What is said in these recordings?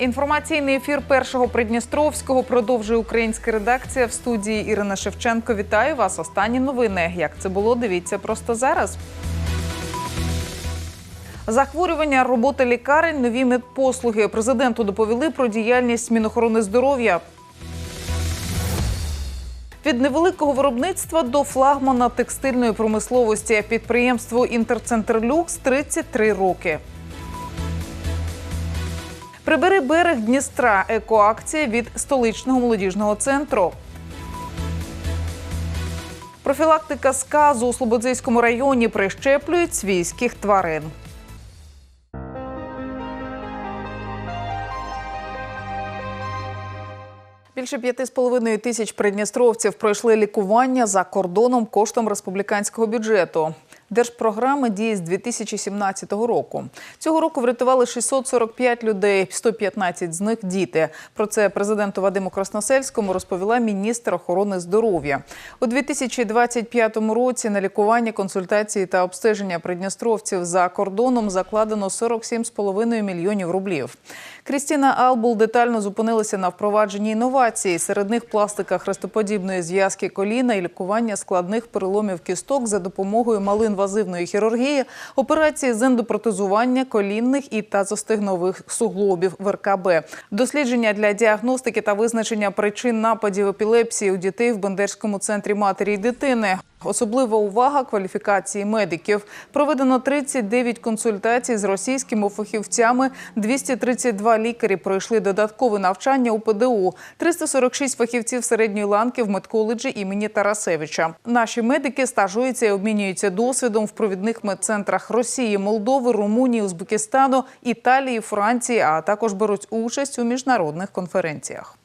Інформаційний ефір першого Придністровського продовжує українська редакція в студії Ірина Шевченко. Вітаю вас. Останні новини. Як це було? Дивіться просто зараз. Захворювання, робота лікарень, нові медпослуги. Президенту доповіли про діяльність Мінохорони здоров'я. Від невеликого виробництва до флагмана текстильної промисловості підприємство Інтерцентр Люкс 33 роки. Прибери берег Дністра. Екоакція від столичного молодіжного центру. Профілактика сказу у Слободзейському районі прищеплюють свійських тварин. Більше п'яти з половиною тисяч придністровців пройшли лікування за кордоном коштом республіканського бюджету. Держпрограма діє з 2017 року. Цього року врятували 645 людей, 115 з них діти. Про це президенту Вадиму Красносельському розповіла міністр охорони здоров'я. У 2025 році на лікування, консультації та обстеження придністровців за кордоном закладено 47,5 мільйонів рублів. Крістіна Албул детально зупинилася на впровадженні інновацій. Серед них пластика хрестоподібної зв'язки коліна і лікування складних переломів кісток за допомогою малоінвазивної хірургії, операції з ендопротезування колінних і тазостигнових суглобів в РКБ, дослідження для діагностики та визначення причин нападів епілепсії у дітей в Бендерському центрі матері і дитини. Особлива увага кваліфікації медиків. Проведено 39 консультацій з російськими фахівцями. 232 лікарі пройшли додаткове навчання у ПДУ. 346 фахівців середньої ланки в медколеджі імені Тарасевича. Наші медики стажуються і обмінюються досвідом в провідних медцентрах Росії, Молдови, Румунії, Узбекистану, Італії, Франції, а також беруть участь у міжнародних конференціях.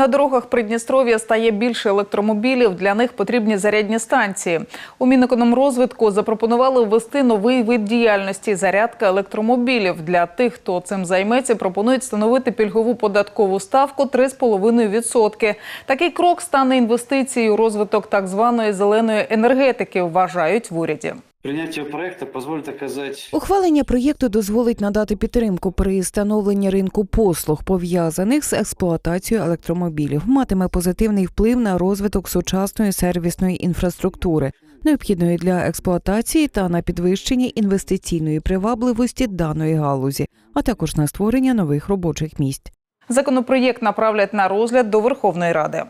На дорогах Придністров'я стає більше електромобілів. Для них потрібні зарядні станції. У Мінекономрозвитку запропонували ввести новий вид діяльності зарядка електромобілів. Для тих, хто цим займеться, пропонують встановити пільгову податкову ставку 3,5%. Такий крок стане інвестицією у розвиток так званої зеленої енергетики. Вважають в уряді. Прийняття проекту дозволить оказати Ухвалення проєкту дозволить надати підтримку при встановленні ринку послуг, пов'язаних з експлуатацією електромобілів, матиме позитивний вплив на розвиток сучасної сервісної інфраструктури, необхідної для експлуатації та на підвищення інвестиційної привабливості даної галузі, а також на створення нових робочих місць. Законопроєкт направлять на розгляд до Верховної Ради.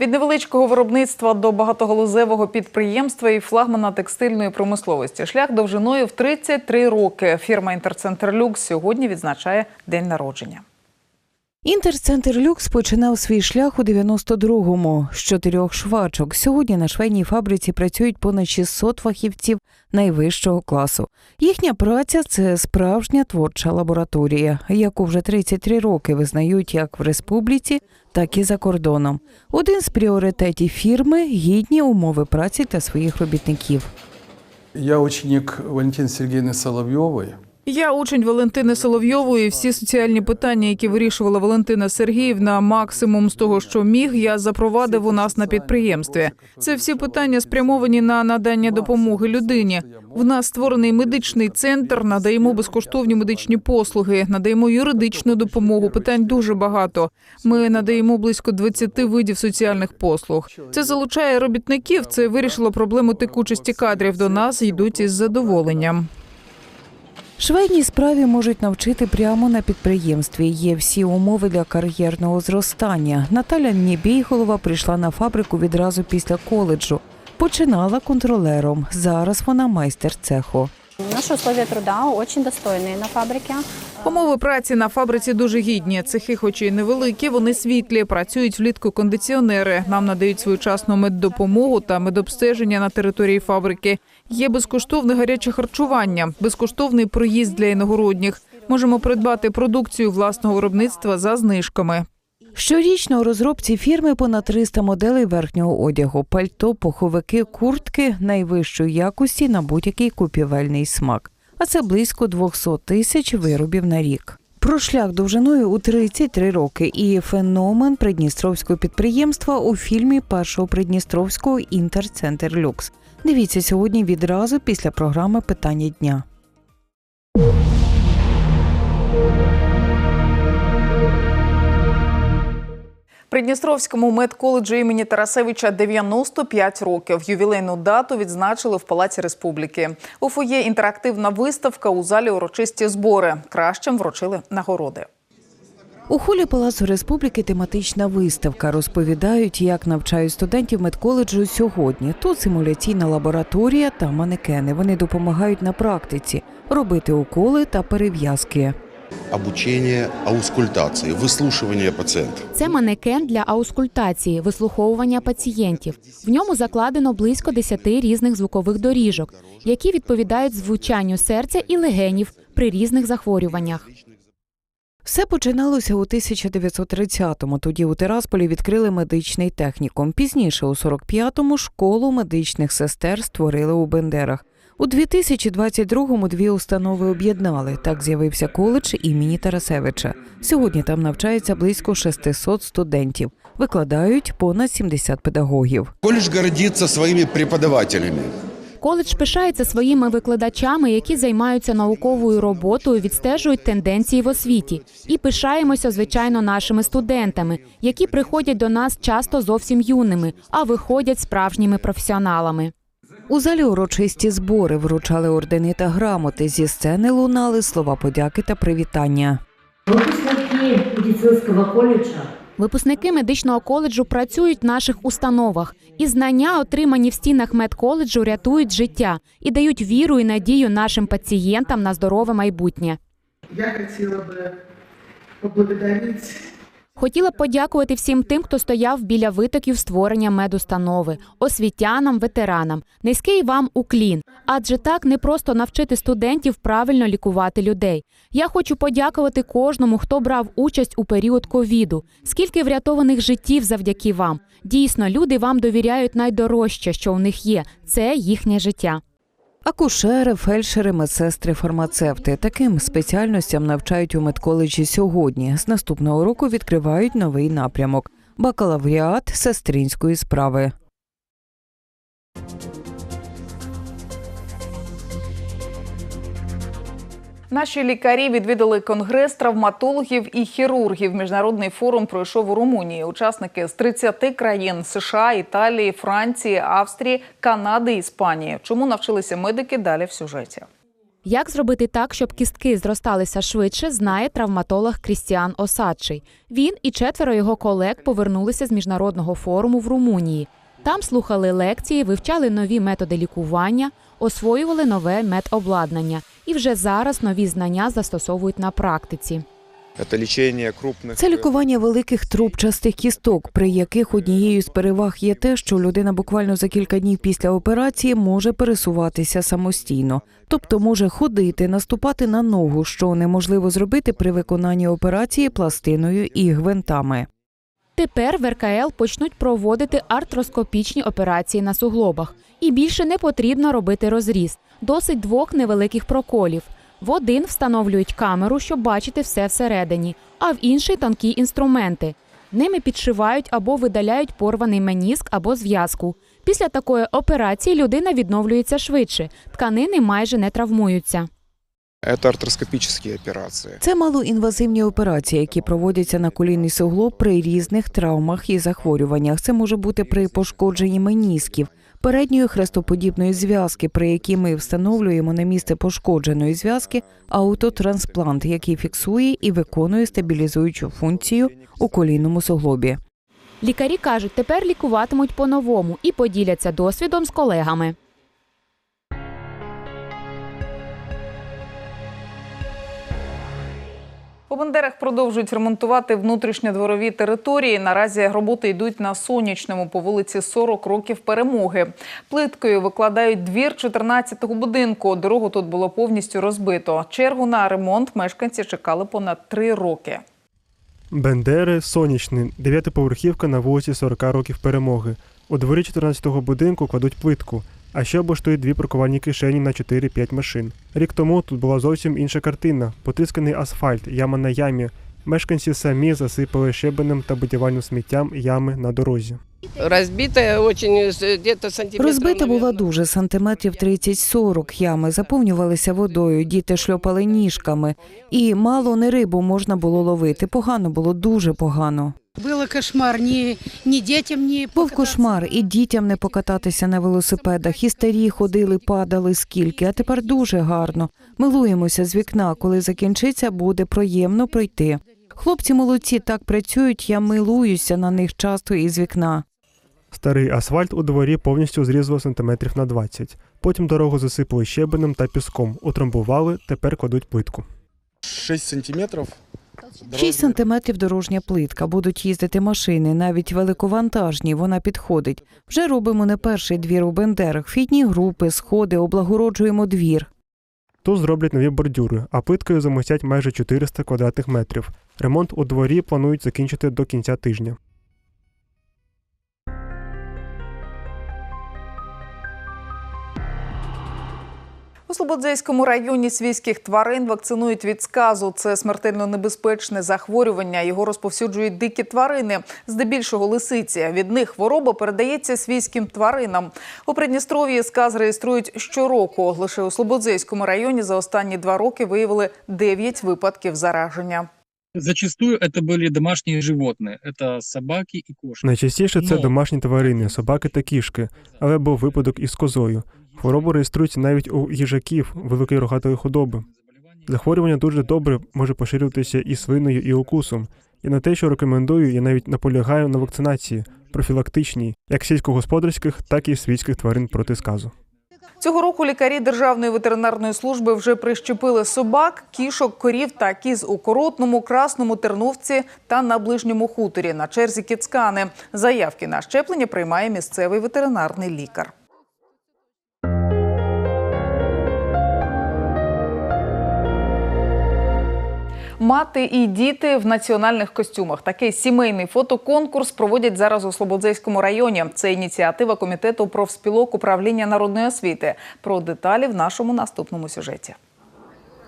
Від невеличкого виробництва до багатоголозевого підприємства і флагмана текстильної промисловості шлях довжиною в 33 роки. Фірма Інтерцентр Люкс сьогодні відзначає день народження. Інтерцентр Люкс починав свій шлях у 92-му з чотирьох швачок. Сьогодні на швейній фабриці працюють понад 600 фахівців найвищого класу. Їхня праця це справжня творча лабораторія, яку вже 33 роки визнають як в республіці, так і за кордоном. Один з пріоритетів фірми гідні умови праці для своїх робітників. Я ученик Валентины Сергеевны Соловьевой. Я учень Валентини Соловйової. Всі соціальні питання, які вирішувала Валентина Сергіївна, максимум з того, що міг, я запровадив у нас на підприємстві. Це всі питання спрямовані на надання допомоги людині. В нас створений медичний центр, надаємо безкоштовні медичні послуги, надаємо юридичну допомогу. Питань дуже багато. Ми надаємо близько 20 видів соціальних послуг. Це залучає робітників. Це вирішило проблему текучості кадрів. До нас йдуть із задоволенням. Швейній справі можуть навчити прямо на підприємстві. Є всі умови для кар'єрного зростання. Наталя Нєбійголова прийшла на фабрику відразу після коледжу. Починала контролером. Зараз вона майстер цеху. Наши условия труда очень достойные на фабрике. Умови праці на фабриці дуже гідні. Цехи, хоч і невеликі, вони світлі. Працюють влітку кондиціонери. Нам надають своєчасну меддопомогу та медобстеження на території фабрики. Є безкоштовне гаряче харчування, безкоштовний проїзд для іногородніх. Можемо придбати продукцію власного виробництва за знижками. Щорічно у розробці фірми понад 300 моделей верхнього одягу, пальто, пуховики, куртки найвищої якості на будь-який купівельний смак. А це близько 200 тисяч виробів на рік. Про шлях довжиною у 33 роки і феномен придністровського підприємства у фільмі першого придністровського інтерцентр Люкс. Дивіться сьогодні відразу після програми Питання дня. Придністровському медколеджу імені Тарасевича 95 років. Ювілейну дату відзначили в Палаці Республіки. У фоє інтерактивна виставка у залі урочисті збори. Кращим вручили нагороди. У холі Палацу Республіки тематична виставка. Розповідають, як навчають студентів медколеджу сьогодні. Тут симуляційна лабораторія та манекени. Вони допомагають на практиці робити уколи та перев'язки. Обучение аускультации, выслушивание пациента. Це манекен для аускультації, вислуховування пацієнтів. В ньому закладено близько 10 різних звукових доріжок, які відповідають звучанню серця і легенів при різних захворюваннях. Все починалося у 1930-му. Тоді у Тирасполі відкрили медичний технікум. Пізніше, у 45-му, школу медичних сестер створили у Бендерах. У 2022-му дві установи об'єднали. Так з'явився коледж імені Тарасевича. Сьогодні там навчається близько 600 студентів. Викладають понад 70 педагогів. Колледж гордится своими преподавателями. Коледж пишається своїми викладачами, які займаються науковою роботою, відстежують тенденції в освіті. І пишаємося, звичайно, нашими студентами, які приходять до нас часто зовсім юними, а виходять справжніми професіоналами. У залі урочисті збори вручали ордени та грамоти. Зі сцени лунали слова подяки та привітання. Выпускники медицинского колледжа Випускники медичного коледжу працюють в наших установах, і знання, отримані в стінах медколеджу, рятують життя і дають віру і надію нашим пацієнтам на здорове майбутнє. Я хотела бы поблагодарить Хотіла подякувати всім тим, хто стояв біля витоків створення медустанови, освітянам, ветеранам. Низький вам уклін. Адже так не просто навчити студентів правильно лікувати людей. Я хочу подякувати кожному, хто брав участь у період ковіду. Скільки врятованих життів завдяки вам. Дійсно, люди вам довіряють найдорожче, що у них є це їхнє життя. Акушери, фельдшери, медсестри, фармацевти таким спеціальностям навчають у медколеджі сьогодні. З наступного року відкривають новий напрямок бакалавріат сестринської справи. Наші лікарі відвідали конгрес травматологів і хірургів. Міжнародний форум пройшов у Румунії. Учасники з 30 країн США, Італії, Франції, Австрії, Канади, Іспанії. Чому навчилися медики? Далі в сюжеті. Як зробити так, щоб кістки зросталися швидше, знає травматолог Крістіан Осадчий. Він і четверо його колег повернулися з міжнародного форуму в Румунії. Там слухали лекції, вивчали нові методи лікування, освоювали нове медобладнання. І вже зараз нові знання застосовують на практиці. Це лікування великих трубчастих кісток, при яких однією з переваг є те, що людина буквально за кілька днів після операції може пересуватися самостійно, тобто може ходити, наступати на ногу, що неможливо зробити при виконанні операції пластиною і гвинтами. Тепер в РКЛ почнуть проводити артроскопічні операції на суглобах. І більше не потрібно робити розріз. Досить двох невеликих проколів. В один встановлюють камеру, щоб бачити все всередині, а в інший тонкі інструменти. Ними підшивають або видаляють порваний меніск або зв'язку. Після такої операції людина відновлюється швидше, тканини майже не травмуються. Это артроскопические операции. Це малоінвазивні операції, які проводяться на колінний суглоб при різних травмах і захворюваннях. Це може бути при пошкодженні менісків, передньої хрестоподібної зв'язки, при якій ми встановлюємо на місце пошкодженої зв'язки аутотрансплант, який фіксує і виконує стабілізуючу функцію у колінному суглобі. Лікарі кажуть, тепер лікуватимуть по-новому і поділяться досвідом з колегами. У Бандерах продовжують ремонтувати внутрішньодворові території. Наразі роботи йдуть на сонячному по вулиці 40 років перемоги. Плиткою викладають двір 14-го будинку. Дорогу тут було повністю розбито. Чергу на ремонт мешканці чекали понад три роки. Бендери, Сонячний, дев'ятиповерхівка на вулиці 40 років перемоги. У дворі 14-го будинку кладуть плитку. А ще облаштують дві паркувальні кишені на 4-5 машин. Рік тому тут була зовсім інша картина: потисканий асфальт, яма на ямі. Мешканці самі засипали щебенем та будівельним сміттям ями на дорозі. Разбитая очень, э, где-то сантиметров, Розбита була дуже сантиметрів 30-40. Ями заповнювалися водою, діти шльопали ніжками. І мало не рибу можна було ловити. Погано було, дуже погано. Было кошмар, ни детям, ни Був кошмар, і дітям не покататися на велосипедах, і старі ходили, падали скільки, а тепер дуже гарно. Милуємося з вікна. Коли закінчиться, буде приємно пройти. Хлопці молодці так працюють, я милуюся на них часто із вікна. Старий асфальт у дворі повністю зрізало сантиметрів на 20. Потім дорогу засипали щебенем та піском, утрамбували, тепер кладуть плитку. 6 сантиметров. 6 сантиметрів дорожня плитка. Будуть їздити машини, навіть великовантажні. Вона підходить. Вже робимо не перший двір у Бендерах. Фітні групи, сходи, облагороджуємо двір. Тут зроблять нові бордюри, а плиткою замостять майже 400 квадратних метрів. Ремонт у дворі планують закінчити до кінця тижня. У Слободзейському районі свійських тварин вакцинують від сказу. Це смертельно небезпечне захворювання. Його розповсюджують дикі тварини, здебільшого лисиці. Від них хвороба передається свійським тваринам. У Придністров'ї сказ реєструють щороку. Лише у Слободзейському районі за останні два роки виявили 9 випадків зараження. Зачастую это были домашние животные. Это собаки и кошки. Найчастіше це Ну. домашні тварини, собаки та кішки, але був випадок із козою. Хвороба реєструється навіть у їжаків, великої рогатої худоби. Захворювання дуже добре може поширюватися і свиною, і укусом. І на те, що рекомендую, я навіть наполягаю на вакцинації, профілактичній, як сільськогосподарських, так і свійських тварин проти сказу. Цього року лікарі Державної ветеринарної служби вже прищепили собак, кішок, корів та кіз у Коротному, Красному, Терновці та на Ближньому хуторі. На черзі кіцкани. Заявки на щеплення приймає місцевий ветеринарний лікар. Мати і діти в національних костюмах. Такий сімейний фотоконкурс проводять зараз у Слободзейському районі. Це ініціатива комітету профспілок управління народної освіти. Про деталі в нашому наступному сюжеті.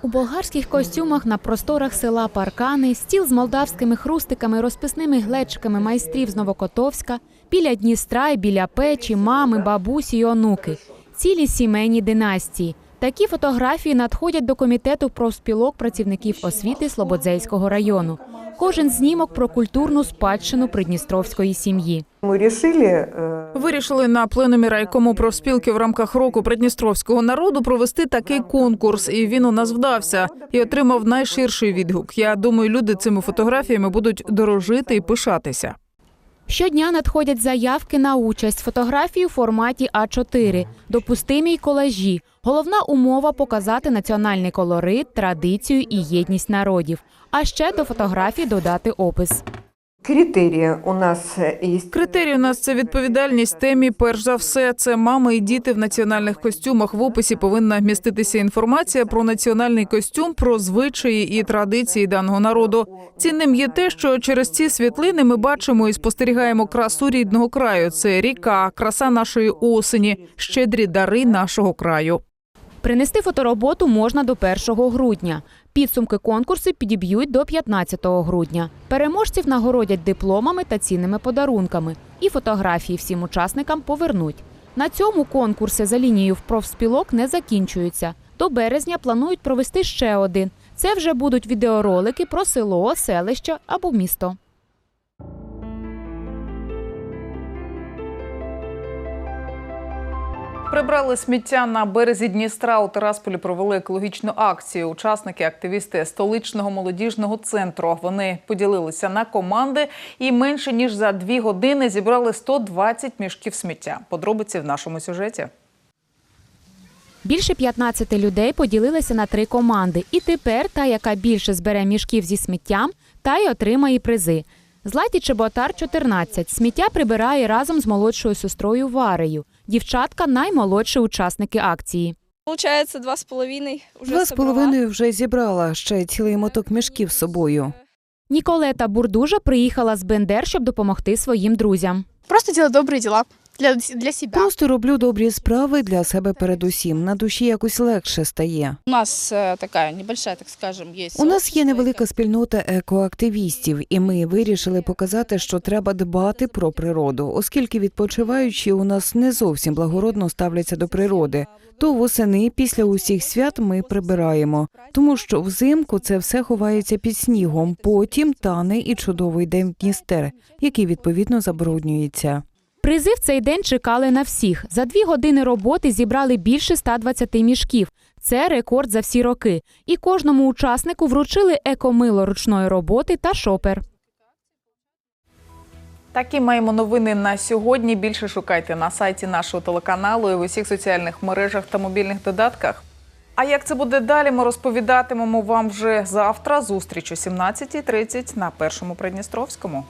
У болгарських костюмах на просторах села Паркани, стіл з молдавськими хрустиками, розписними глечиками майстрів з Новокотовська, біля Дністра і біля печі, мами, бабусі й онуки. Цілі сімейні династії. Такі фотографії надходять до комітету профспілок працівників освіти Слободзейського району. Кожен знімок про культурну спадщину придністровської сім'ї. Мы решили э, Вирішили на пленумі райкому профспілки в рамках року придністровського народу провести такий конкурс, і він у нас вдався і отримав найширший відгук. Я думаю, люди цими фотографіями будуть дорожити і пишатися. Щодня надходять заявки на участь фотографії у форматі А4, допустимі й колажі. Головна умова показати національний колорит, традицію і єдність народів. А ще до фотографій додати опис. Критерии у нас есть. Критерій у нас це відповідальність темі. Перш за все, це мами і діти в національних костюмах. В описі повинна міститися інформація про національний костюм, про звичаї і традиції даного народу. Цінним є те, що через ці світлини ми бачимо і спостерігаємо красу рідного краю. Це ріка, краса нашої осені, щедрі дари нашого краю. Принести фотороботу можна до 1 грудня. Підсумки конкурсу підіб'ють до 15 грудня. Переможців нагородять дипломами та цінними подарунками. І фотографії всім учасникам повернуть. На цьому конкурси за лінією в профспілок не закінчуються. До березня планують провести ще один. Це вже будуть відеоролики про село, селище або місто. Прибрали сміття на березі Дністра. У Терасполі провели екологічну акцію. Учасники, активісти столичного молодіжного центру. Вони поділилися на команди і менше ніж за дві години зібрали 120 мішків сміття. Подробиці в нашому сюжеті. Більше 15 людей поділилися на три команди. І тепер та, яка більше збере мішків зі сміттям, та й отримає призи. Златі Чеботар 14. Сміття прибирає разом з молодшою сестрою Варею. Дівчатка наймолодші учасники акції. Получається, два з половиною вже Два з половиною вже зібрала ще цілий моток мішків з собою. Ніколета Бурдужа приїхала з Бендер, щоб допомогти своїм друзям. Просто діла добрі дела. Для, для себя. Просто роблю добрі справи для себе передусім. На душі якось легше стає. У нас э, такая небольшая, так скажем, есть. У нас є невелика спільнота екоактивістів, і ми вирішили показати, що треба дбати про природу, оскільки відпочиваючі у нас не зовсім благородно ставляться до природи. То восени після усіх свят ми прибираємо, тому що взимку це все ховається під снігом. Потім тане і чудово йде в Дністер, який відповідно забруднюється. Призи в цей день чекали на всіх. За дві години роботи зібрали більше 120 мішків. Це рекорд за всі роки. І кожному учаснику вручили екомило ручної роботи та шопер. Такі маємо новини на сьогодні. Більше шукайте на сайті нашого телеканалу і в усіх соціальних мережах та мобільних додатках. А як це буде далі, ми розповідатимемо вам вже завтра. Зустріч о 17.30 на першому Придністровському.